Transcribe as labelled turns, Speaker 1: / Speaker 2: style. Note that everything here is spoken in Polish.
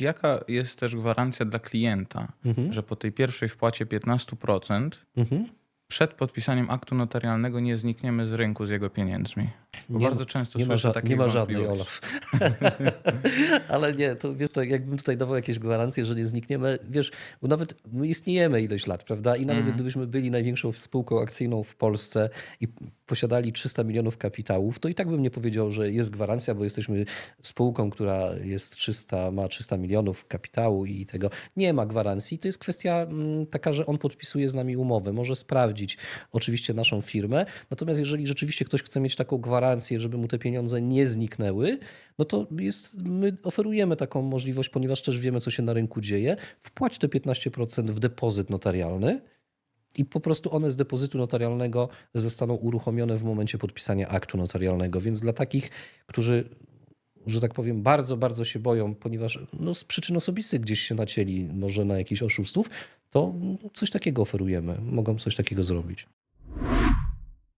Speaker 1: Jaka jest też gwarancja dla klienta,
Speaker 2: Mhm.
Speaker 1: że po tej pierwszej wpłacie 15%
Speaker 2: Mhm.
Speaker 1: przed podpisaniem aktu notarialnego nie znikniemy z rynku z jego pieniędzmi? Bo
Speaker 2: Nie
Speaker 1: bardzo
Speaker 2: ma-
Speaker 1: często
Speaker 2: Nie ma,
Speaker 1: słyszę
Speaker 2: ża-
Speaker 1: takie
Speaker 2: nie ma żadnej. Olaf. Ale nie, to wiesz, to jakbym tutaj dawał jakieś gwarancje, że nie znikniemy, wiesz, bo nawet my istniejemy ileś lat, prawda? I nawet gdybyśmy byli największą spółką akcyjną w Polsce i posiadali 300 milionów kapitałów, to i tak bym nie powiedział, że jest gwarancja, bo jesteśmy spółką, która jest 300, ma 300 milionów kapitału i tego. Nie ma gwarancji. To jest kwestia mm, taka, że on podpisuje z nami umowę, może sprawdzić oczywiście naszą firmę. Natomiast jeżeli rzeczywiście ktoś chce mieć taką gwarancję, żeby mu te pieniądze nie zniknęły, no to jest, my oferujemy taką możliwość, ponieważ też wiemy, co się na rynku dzieje. Wpłać te 15% w depozyt notarialny i po prostu one z depozytu notarialnego zostaną uruchomione w momencie podpisania aktu notarialnego. Więc dla takich, którzy że tak powiem, bardzo, bardzo się boją, ponieważ no, z przyczyn osobistych gdzieś się nacięli może na jakichś oszustów, to coś takiego oferujemy. Mogą coś takiego zrobić.